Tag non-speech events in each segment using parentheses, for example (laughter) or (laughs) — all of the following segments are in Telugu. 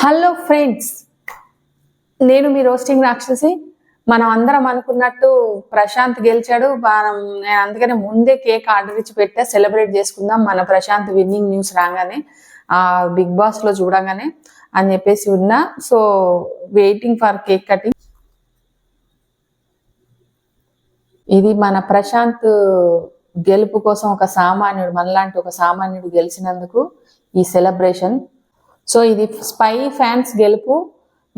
హలో ఫ్రెండ్స్ నేను మీ రోస్టింగ్ రాక్షసి. మనం అందరం అనుకున్నట్టు ప్రశాంత్ గెలిచాడు. మనం నేను అందుకనే ముందే కేక్ ఆర్డర్ ఇచ్చి పెట్టా. సెలబ్రేట్ చేసుకుందాం. మన ప్రశాంత్ విన్నింగ్ న్యూస్ రాగానే ఆ బిగ్ బాస్లో చూడగానే అని చెప్పేసి ఉన్నా. So waiting for cake cutting ఇది మన ప్రశాంత్ గెలుపు కోసం ఒక సామాన్యుడు మనలాంటి ఒక సామాన్యుడు గెలిచినందుకు ఈ సెలబ్రేషన్ సో ఇది స్పై ఫ్యాన్స్ గెలుపు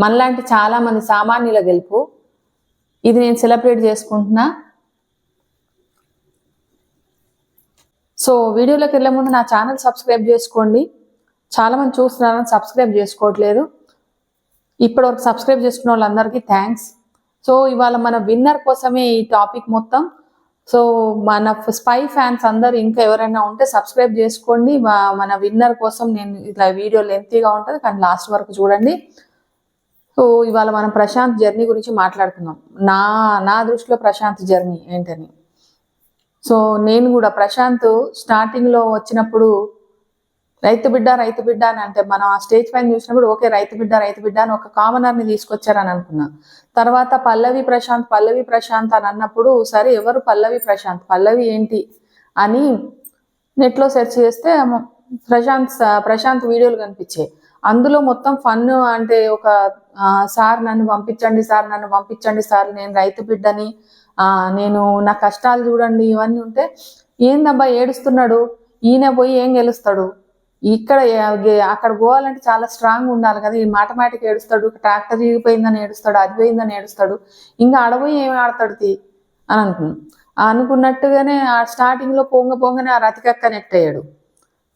మనలాంటి చాలా మంది సామాన్యుల గెలుపు. ఇది నేను సెలబ్రేట్ చేసుకుంటున్నా. సో వీడియోలోకి వెళ్ళే ముందు నా ఛానల్ సబ్స్క్రైబ్ చేసుకోండి. చాలా మంది చూస్తున్నారని సబ్స్క్రైబ్ చేసుకోవట్లేదు. ఇప్పటివరకు సబ్స్క్రైబ్ చేసుకున్న వాళ్ళందరికీ థ్యాంక్స్ సో ఇవాళ మన విన్నర్ కోసమే ఈ టాపిక్ మొత్తం. సో మన స్పై ఫ్యాన్స్ అందరు ఇంకా ఎవరైనా ఉంటే సబ్స్క్రైబ్ చేసుకోండి. మన విన్నర్ కోసం నేను ఇట్లా వీడియో లెంతీగా ఉంటుంది కానీ లాస్ట్ వరకు చూడండి. సో ఇవాళ మనం ప్రశాంత్ జర్నీ గురించి మాట్లాడుకుందాం. నా నా దృష్టిలో ప్రశాంత్ జర్నీ ఏంటని. సో నేను కూడా ప్రశాంత్ స్టార్టింగ్లో వచ్చినప్పుడు రైతు బిడ్డ రైతు బిడ్డ అని అంటే మనం ఆ స్టేజ్ పైన చూసినప్పుడు ఓకే రైతు బిడ్డ రైతు బిడ్డ అని ఒక కామనర్ని తీసుకొచ్చారని అనుకున్నా. తర్వాత పల్లవి ప్రశాంత్ పల్లవి ప్రశాంత్ అని అన్నప్పుడు సరే ఎవరు పల్లవి ప్రశాంత్? పల్లవి ఏంటి? అని నెట్లో సెర్చ్ చేస్తే ప్రశాంత్ స- ప్రశాంత్ వీడియోలు కనిపించాయి. అందులో మొత్తం ఫన్ అంటే ఒక సార్ నన్ను పంపించండి సార్ నన్ను పంపించండి సార్ నేను రైతు బిడ్డని నేను నా కష్టాలు చూడండి ఇవన్నీ ఉంటే ఏందబ్బా ఏడుస్తున్నాడు? ఈయన పోయి ఏం గెలుస్తాడు? ఇక్కడ అక్కడ పోవాలంటే చాలా స్ట్రాంగ్ ఉండాలి కదా. ఈ మాట మాటకి ఏడుస్తాడు ట్రాక్టర్ ఇరిగిపోయిందని ఏడుస్తాడు అది పోయిందని ఏడుస్తాడు. ఇంకా అడవి ఏమి ఆడతాడు తీ? అని అనుకున్నాను అనుకున్నట్టుగానే ఆ స్టార్టింగ్లో పొంగ పొంగనే ఆ రతిక కనెక్ట్ అయ్యాడు.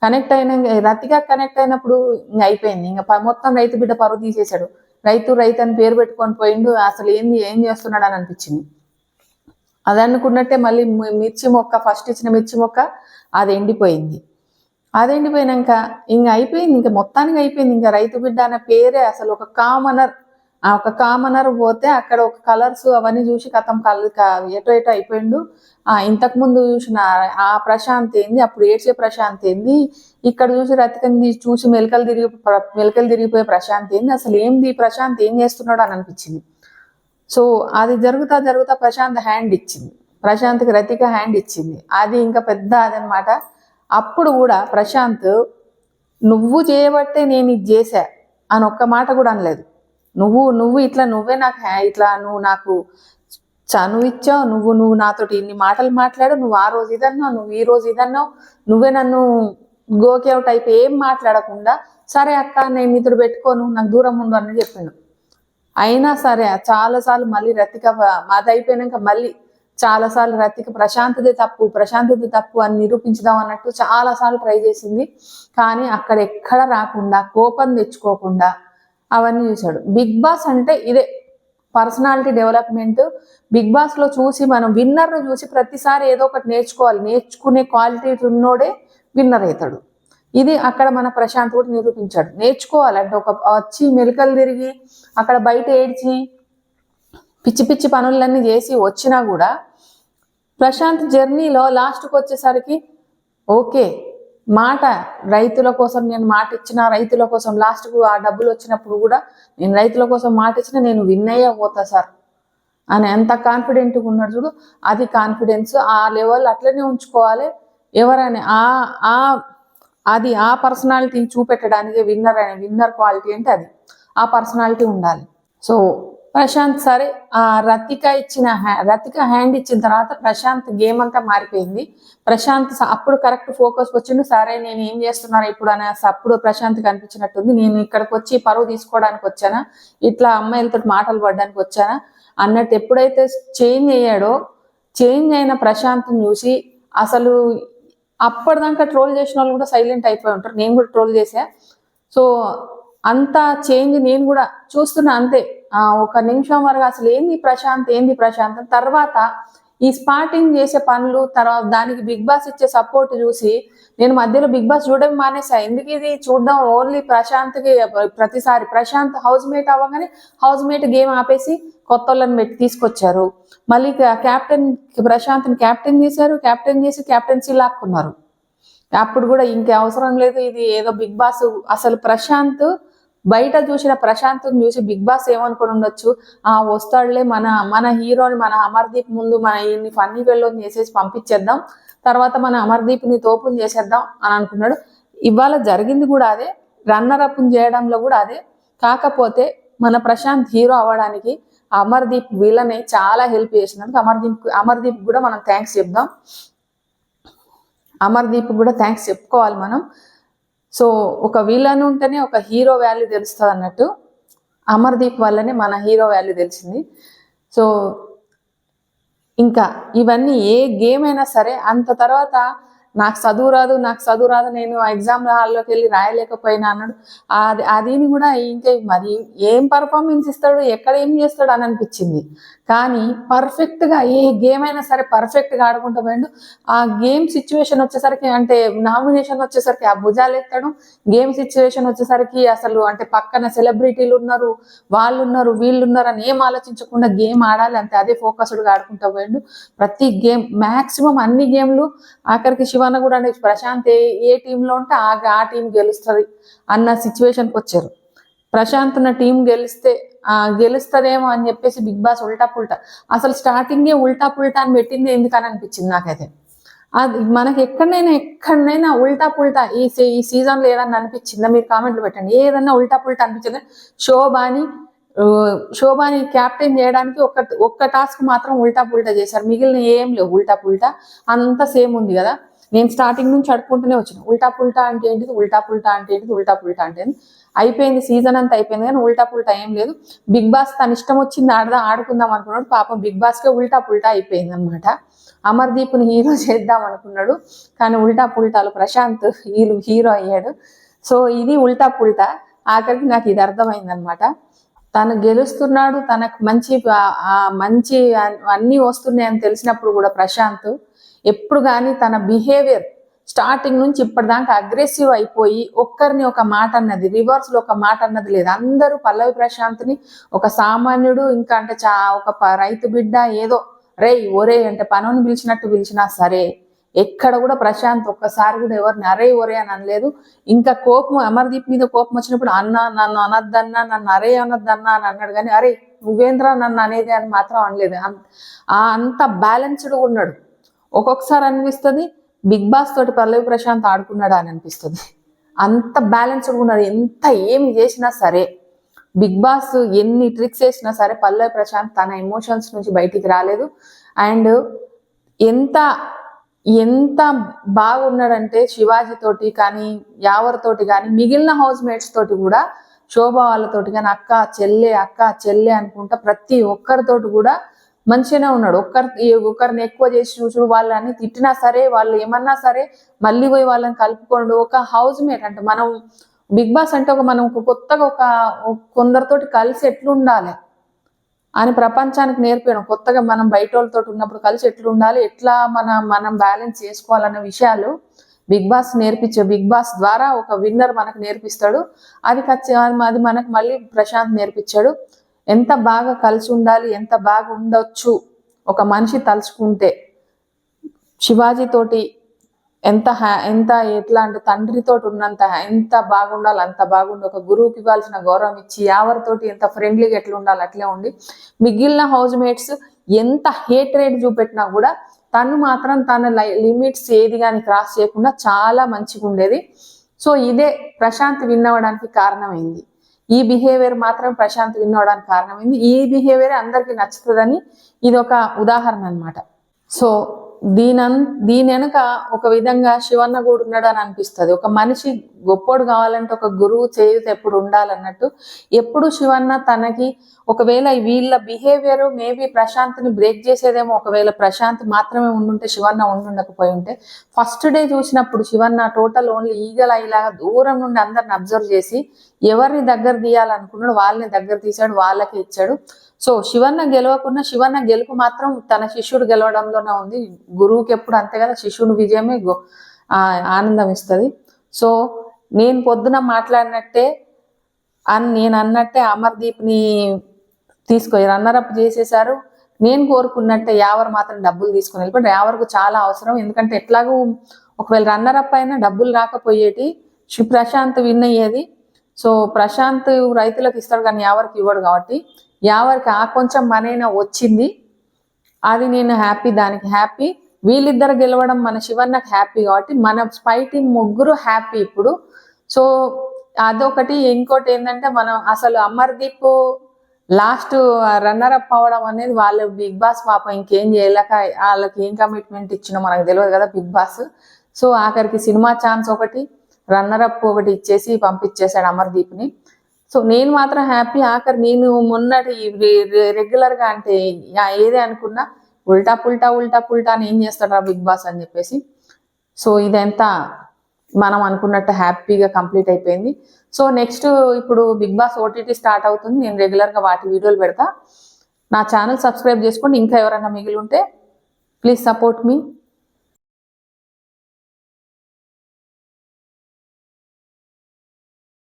కనెక్ట్ అయిన రతిగా కనెక్ట్ అయినప్పుడు ఇంకా అయిపోయింది. ఇంకా మొత్తం రైతు బిడ్డ పరువు తీసేశాడు. రైతు రైతు అని పేరు పెట్టుకొని పోయిండు. అసలు ఏంది ఏం చేస్తున్నాడు అని అనిపించింది. అది అనుకున్నట్టే మళ్ళీ మిర్చి మొక్క ఫస్ట్ ఇచ్చిన మిర్చి మొక్క అది ఎండిపోయింది. అదెండిపోయినాక ఇంక అయిపోయింది ఇంకా మొత్తానికి అయిపోయింది. ఇంకా రైతు బిడ్డ అనే పేరే అసలు ఒక కామనర్. ఆ ఒక కామనర్ పోతే అక్కడ ఒక కలర్స్ అవన్నీ చూసి కథం కల్ ఎటో ఎటో అయిపోయిండు. ఆ ఇంతకు ముందు చూసిన ఆ ప్రశాంత్ ఏంది? అప్పుడు ఏడ్చే ప్రశాంత్ ఏంది? ఇక్కడ చూసి రతికంది చూసి మెలకలు తిరిగి మెలకలు తిరిగిపోయే ప్రశాంత్ ఏంది? అసలు ఏంది ప్రశాంత్? ఏం చేస్తున్నాడు అని అనిపించింది. సో అది జరుగుతా జరుగుతా ప్రశాంత్ హ్యాండ్ ఇచ్చింది. ప్రశాంత్కి రతిక హ్యాండ్ ఇచ్చింది. అది ఇంకా పెద్ద అదనమాట. అప్పుడు కూడా ప్రశాంత్ నువ్వు చేయబట్టే నేను ఇది చేశా అని ఒక్క మాట కూడా అనలేదు. నువ్వు నువ్వు ఇట్లా నువ్వే నాకు హ్యా- ఇట్లా నువ్వు నాకు చనువు ఇచ్చావు నువ్వు నువ్వు నాతోటి ఇన్ని మాటలు మాట్లాడు నువ్వు ఆ రోజు ఇదన్నావు నువ్వు ఈ రోజు ఇదన్నావు నువ్వే నన్ను గోకేవుట్ అయిపోయి ఏం మాట్లాడకుండా సరే అక్క నేను నీతో పెట్టుకోను నాకు దూరం ఉండు అని చెప్పిండు. అయినా సరే చాలాసార్లు మళ్ళీ రతిక మాది అయిపోయినాక మళ్ళీ చాలాసార్లు రతికి ప్రశాంతది తప్పు ప్రశాంతత తప్పు అని నిరూపించుదాం అన్నట్టు చాలాసార్లు ట్రై చేసింది. కానీ అక్కడ ఎక్కడ రాకుండా కోపం తెచ్చుకోకుండా అవన్నీ చూశాడు. బిగ్ బాస్ అంటే ఇదే పర్సనాలిటీ డెవలప్మెంట్. బిగ్ బాస్లో చూసి మనం విన్నర్ను చూసి ప్రతిసారి ఏదో ఒకటి నేర్చుకోవాలి. నేర్చుకునే క్వాలిటీ ఉన్నోడే విన్నర్ అవుతాడు. ఇది అక్కడ మన ప్రశాంత్ కూడా నిరూపించాడు. నేర్చుకోవాలి. అంటే ఒక వచ్చి మెలికలు తిరిగి అక్కడ బయట ఏడ్చి పిచ్చి పిచ్చి పనులన్నీ చేసి వచ్చినా కూడా ప్రశాంత్ జర్నీలో లాస్ట్కి వచ్చేసరికి ఓకే మాట రైతుల కోసం నేను మాట ఇచ్చిన రైతుల కోసం లాస్ట్కు ఆ డబ్బులు వచ్చినప్పుడు కూడా నేను రైతుల కోసం మాట ఇచ్చిన నేను విన్ అయ్యే పోతా సార్. అని ఎంత కాన్ఫిడెంట్గా ఉన్నాడు చూడు. అది కాన్ఫిడెన్స్ ఆ లెవెల్ అట్లనే ఉంచుకోవాలి. ఎవరైనా ఆ ఆ అది ఆ పర్సనాలిటీ చూపెట్టడానికి విన్నర్ అనే విన్నర్ క్వాలిటీ అంటే అది. ఆ పర్సనాలిటీ ఉండాలి. సో ప్రశాంత్ సరే ఆ రతిక ఇచ్చిన రతిక హ్యాండ్ ఇచ్చిన తర్వాత ప్రశాంత్ గేమ్ అంతా మారిపోయింది. ప్రశాంత్ స- అప్పుడు కరెక్ట్ ఫోకస్ వచ్చిండు. సరే నేను ఏం చేస్తున్నాను ఇప్పుడు అనే అప్పుడు ప్రశాంత్ కనిపించినట్టుంది. నేను ఇక్కడికి వచ్చి పరువు తీసుకోవడానికి వచ్చానా? ఇట్లా అమ్మాయిలతో మాటలు పడడానికి వచ్చానా? అన్నట్టు ఎప్పుడైతే చేంజ్ అయ్యాడో చేంజ్ అయిన ప్రశాంత్ని చూసి అసలు అప్పటిదాకా ట్రోల్ చేసిన వాళ్ళు కూడా సైలెంట్ అయిపోయి ఉంటారు. నేను కూడా ట్రోల్ చేశా. సో అంత చేంజ్ నేను కూడా చూస్తున్నా అంతే. ఒక నిమిషం వరకు అసలు ఏంది ప్రశాంత్ ఏంది ప్రశాంత్ తర్వాత ఈ స్పాటింగ్ చేసే పనులు తర్వాత దానికి బిగ్ బాస్ ఇచ్చే సపోర్ట్ చూసి నేను మధ్యలో బిగ్ బాస్ చూడడం మానేసా. ఎందుకు ఇది? చూడడం ఓన్లీ ప్రశాంత్కి ప్రతిసారి ప్రశాంత్ హౌస్ మేట్ అవ్వగానే హౌస్ మేట్ గేమ్ ఆపేసి కొత్త వాళ్ళని పెట్టి తీసుకొచ్చారు. మళ్ళీ కెప్టెన్ ప్రశాంత్ని కెప్టెన్ చేశారు. కెప్టెన్ చేసి కెప్టెన్సీ లాక్కున్నారు. అప్పుడు కూడా ఇంకే అవసరం లేదు. ఇది ఏదో బిగ్ బాస్ అసలు ప్రశాంత్ బయట చూసిన ప్రశాంత్ని చూసి బిగ్ బాస్ ఏమనుకుని ఉండొచ్చు? ఆ వస్తాడులే మన మన హీరోని మన అమర్దీప్ ముందు మన ఇన్ని ఫన్నీ వెళ్ళని చేసేసి పంపించేద్దాం. తర్వాత మన అమర్దీప్ని తోపుని చేసేద్దాం అని అనుకున్నాడు. ఇవాళ జరిగింది కూడా అదే. రన్నర్ అప్ చేయడంలో కూడా అదే. కాకపోతే మన ప్రశాంత్ హీరో అవ్వడానికి అమర్దీప్ వీళ్ళని చాలా హెల్ప్ చేసినందుకు అమర్దీప్ అమర్దీప్ కూడా మనం థ్యాంక్స్ చెప్దాం. అమర్దీప్ కూడా థ్యాంక్స్ చెప్పుకోవాలి మనం. సో ఒక విలన్ ఉంటేనే ఒక హీరో వాల్యూ తెలుస్తుంది అన్నట్టు. అమర్దీప్ వల్లనే మన హీరో వాల్యూ తెలిసింది. సో ఇంకా ఇవన్నీ ఏ గేమ్ అయినా సరే అంత తర్వాత నాకు చదువు రాదు నాకు చదువు రాదు నేను ఎగ్జామ్ హాల్లోకి వెళ్ళి రాయలేకపోయినా అన్నాడు. అది అదిని కూడా ఇంకా మరి ఏం పర్ఫార్మెన్స్ ఇస్తాడు ఎక్కడ ఏం చేస్తాడు అని అనిపించింది. కానీ పర్ఫెక్ట్గా ఏ గేమ్ అయినా సరే పర్ఫెక్ట్గా ఆడుకుంటూ పోయిండు. ఆ గేమ్ సిచ్యువేషన్ వచ్చేసరికి అంటే నామినేషన్ వచ్చేసరికి ఆ భుజాలు ఎత్తడం గేమ్ సిచ్యువేషన్ వచ్చేసరికి అసలు అంటే పక్కన సెలబ్రిటీలు ఉన్నారు వాళ్ళు ఉన్నారు వీళ్ళు ఉన్నారు అని ఏం ఆలోచించకుండా గేమ్ ఆడాలి అంతే అదే ఫోకస్డ్గా ఆడుకుంటూ పోయిండు. ప్రతి గేమ్ మ్యాక్సిమం అన్ని గేమ్లు ఆఖరికి శివన్న కూడా అంటే ప్రశాంత్ ఏ ఏ టీంలో ఉంటే ఆ ఆ టీం గెలుస్తుంది అన్న సిచ్యువేషన్కి వచ్చారు. ప్రశాంత్ ఉన్న టీం గెలిస్తే గెలుస్తుందేమో అని చెప్పేసి బిగ్ బాస్ ఉల్టా పుల్టా. అసలు స్టార్టింగే ఉల్టా పుల్టా అని పెట్టింది ఎందుకని అనిపించింది నాకైతే? అది మనకి ఎక్కడైనా ఎక్కడైనా ఉల్టా పుల్టా ఈ ఈ సీజన్లో ఏదన్నా అనిపించిందా? మీరు కామెంట్లు పెట్టండి. ఏదన్నా ఉల్టా పుల్టా అనిపించిందా? శోభాని శోభాని క్యాప్టెన్ చేయడానికి ఒక్క ఒక్క టాస్క్ మాత్రం ఉల్టా పుల్టా చేశారు. మిగిలిన ఏం లేవు. ఉల్టా పుల్టా అంతా సేమ్ ఉంది కదా? నేను స్టార్టింగ్ నుంచి అడుక్కుంటూనే వచ్చిన. ఉల్టా పుల్టా అంటే ఏంటిది? ఉల్టా పుల్టా అంటే ఏంటిది? ఉల్టా పుల్టా అంటే అయిపోయింది సీజన్ అంతా అయిపోయింది కానీ ఉల్టా పుల్టా ఏం లేదు. బిగ్ బాస్ తన ఇష్టం వచ్చింది ఆడదాం ఆడుకుందాం అనుకున్నాడు. పాపం బిగ్ బాస్కే ఉల్టా పుల్టా అయిపోయింది అనమాట అమర్దీప్ని హీరో (laughs) చేద్దాం అనుకున్నాడు. కానీ ఉల్టా పుల్టాలు ప్రశాంత్ హీరో హీరో అయ్యాడు. సో ఇది ఉల్టా పుల్టా. ఆఖరికి నాకు ఇది అర్థమైందనమాట తను గెలుస్తున్నాడు తనకు మంచి ఆ- మంచి అన్నీ వస్తున్నాయని తెలిసినప్పుడు కూడా ప్రశాంత్ ఎప్పుడు కానీ తన బిహేవియర్ స్టార్టింగ్ నుంచి ఇప్పటిదాకా అగ్రెసివ్ అయిపోయి ఒక్కరిని ఒక మాట అన్నది రివర్స్లో ఒక మాట అన్నది లేదు. అందరూ పల్లవి ప్రశాంత్ని ఒక సామాన్యుడు ఇంకా అంటే చా ఒక ప- రైతు బిడ్డ ఏదో రేయ్ ఒరే అంటే పనుని పిలిచినట్టు పిలిచినా సరే ఎక్కడ కూడా ప్రశాంత్ ఒక్కసారి కూడా ఎవరిని అరే ఒరే అని అనలేదు. ఇంకా కోపం అమర్దీప్ మీద కోపం వచ్చినప్పుడు అన్న నన్ను అనద్దన్నా నన్ను అరే అనొద్దన్నా అని అన్నాడు కానీ అరే నువ్వేంద్రా నన్ను అనేది అని మాత్రం అనలేదు. ఆ అంత బ్యాలెన్స్డ్ ఉన్నాడు. ఒక్కొక్కసారి అనిపిస్తుంది బిగ్ బాస్ తోటి పల్లవి ప్రశాంత్ ఆడుకున్నాడా అని అనిపిస్తుంది. అంత బ్యాలెన్స్డ్ ఉన్నాడు ఎంత ఏమి చేసినా సరే. బిగ్ బాస్ ఎన్ని ట్రిక్స్ వేసినా సరే పల్లవి ప్రశాంత్ తన ఎమోషన్స్ నుంచి బయటికి రాలేదు. అండ్ ఎంత ఎంత బాగున్నాడంటే శివాజీ తోటి కానీ యావరితోటి కానీ మిగిలిన హౌస్ మేట్స్ తోటి కూడా శోభ వాళ్ళతోటి కానీ అక్క చెల్లె అక్క చెల్లె అనుకుంటా ప్రతి ఒక్కరితోటి కూడా మంచిగానే ఉన్నాడు. ఒక్కరి ఒకరిని ఎక్కువ చేసి చూసుడు వాళ్ళని తిట్టినా సరే వాళ్ళు ఏమన్నా సరే మళ్ళీ పోయి వాళ్ళని కలుపుకోండు ఒక హౌస్ మేట్ అంటే. మనం బిగ్ బాస్ అంటే ఒక మనం కొత్తగా ఒక ఒక కొందరితోటి కలిసి ఎట్లుండాలి? అని ప్రపంచానికి నేర్పాను కొత్తగా మనం బయట వాళ్ళతో ఉన్నప్పుడు కలిసి ఎట్లా ఉండాలి ఎట్లా మన మనం బ్యాలెన్స్ చేసుకోవాలన్న విషయాలు బిగ్ బాస్ నేర్పించే బిగ్ బాస్ ద్వారా ఒక విన్నర్ మనకు నేర్పిస్తాడు. అది ఖచ్చితంగా అది మనకు మళ్ళీ ప్రశాంత్ నేర్పించాడు. ఎంత బాగా కలిసి ఉండాలి ఎంత బాగా ఉండొచ్చు ఒక మనిషి తలుచుకుంటే. శివాజీ తోటి ఎంత హ్యా ఎంత ఎట్లా అంటే తండ్రితోటి ఉన్నంత ఎంత బాగుండాలి అంత బాగుండి. ఒక గురువుకి ఇవ్వాల్సిన గౌరవం ఇచ్చి ఎవరితోటి ఎంత ఫ్రెండ్లీగా ఎట్లా ఉండాలి అట్లే ఉండి. మిగిలిన హౌస్ మేట్స్ ఎంత హేట్ రేట్ చూపెట్టినా కూడా తను మాత్రం తన లిమిట్స్ ఏది కానీ క్రాస్ చేయకుండా చాలా మంచిగా ఉండేది సో ఇదే ప్రశాంత్ విన్ అవ్వడానికి కారణమైంది. ఈ బిహేవియర్ మాత్రం ప్రశాంత్ విన్ అవడానికి కారణమైంది. ఈ బిహేవియర్ అందరికీ నచ్చుతుందని ఇది ఒక ఉదాహరణ అన్నమాట. సో దీనన్ దీని వెనక ఒక విధంగా శివన్న కూడా ఉన్నాడు అని అనిపిస్తుంది. ఒక మనిషి గొప్పోడు కావాలంటే ఒక గురువు చేయుత ఎప్పుడు ఉండాలన్నట్టు ఎప్పుడు శివన్న తనకి ఒకవేళ వీళ్ళ బిహేవియర్ మేబీ ప్రశాంత్ని బ్రేక్ చేసేదేమో ఒకవేళ ప్రశాంత్ మాత్రమే ఉండుంటే శివన్న ఉండుండకపోయి ఉంటే ఫస్ట్ డే చూసినప్పుడు శివన్న టోటల్ ఓన్లీ ఈగల ఇలాగా దూరం నుండి అందరిని అబ్జర్వ్ చేసి ఎవరిని దగ్గర తీయాలనుకున్నాడు వాళ్ళని దగ్గర తీశాడు వాళ్ళకి ఇచ్చాడు. సో శివన్న గెలవకుండా శివన్న గెలుపు మాత్రం తన శిష్యుడు గెలవడంలోనే ఉంది. గురువుకి ఎప్పుడు అంతే కదా శిష్యుడు విజయమే ఆనందం ఇస్తుంది. సో నేను పొద్దున మాట్లాడినట్టే అని నేను అన్నట్టే అమర్దీప్ని తీసుకొని రన్నర్ అప్ చేసేసారు. నేను కోరుకున్నట్టే యావర్ మాత్రం డబ్బులు తీసుకుని వెళ్ళిపోయి యావర్కు చాలా అవసరం. ఎందుకంటే ఎట్లాగూ ఒకవేళ రన్నర్ అప్ అయినా డబ్బులు రాకపోయేటి ప్రశాంత్ విన్ అయ్యేది. సో ప్రశాంత్ రైతులకు ఇస్తాడు కానీ యావరికి ఇవ్వడు కాబట్టి. యావరికి ఆ కొంచెం మనైనా వచ్చింది. అది నేను హ్యాపీ దానికి హ్యాపీ వీళ్ళిద్దరు గెలవడం మన శివన్నకు హ్యాపీ కాబట్టి మన స్పై టీం ముగ్గురు హ్యాపీ ఇప్పుడు. సో అదొకటి. ఇంకోటి ఏంటంటే మనం అసలు అమర్దీప్ లాస్ట్ రన్నర్ అప్ అవ్వడం అనేది వాళ్ళు బిగ్ బాస్ పాపం ఇంకేం చేయలేక వాళ్ళకి ఏం కమిట్మెంట్ ఇచ్చినో మనకు తెలియదు కదా బిగ్ బాస్. సో ఆఖరికి సినిమా ఛాన్స్ ఒకటి రన్నర్ అప్ ఒకటి ఇచ్చేసి పంపించేశాడు అమర్దీప్ని. సో నేను మాత్రం హ్యాపీ. ఆఖరి నేను మొన్నటి రెగ్యులర్గా అంటే ఏది ఏదే అనుకున్నా ఉల్టా పుల్టా ఉల్టా పుల్టా అని ఏం చేస్తాడు బిగ్ బాస్ అని చెప్పేసి. సో ఇదంతా మనం అనుకున్నట్టు హ్యాపీగా కంప్లీట్ అయిపోయింది. సో నెక్స్ట్ ఇప్పుడు బిగ్ బాస్ ఓటీటీ స్టార్ట్ అవుతుంది. నేను రెగ్యులర్గా వాటి వీడియోలు పెడతా. నా ఛానల్ సబ్స్క్రైబ్ చేసుకోండి. ఇంకా ఎవరైనా మిగిలి ఉంటే ప్లీజ్ సపోర్ట్ మీ.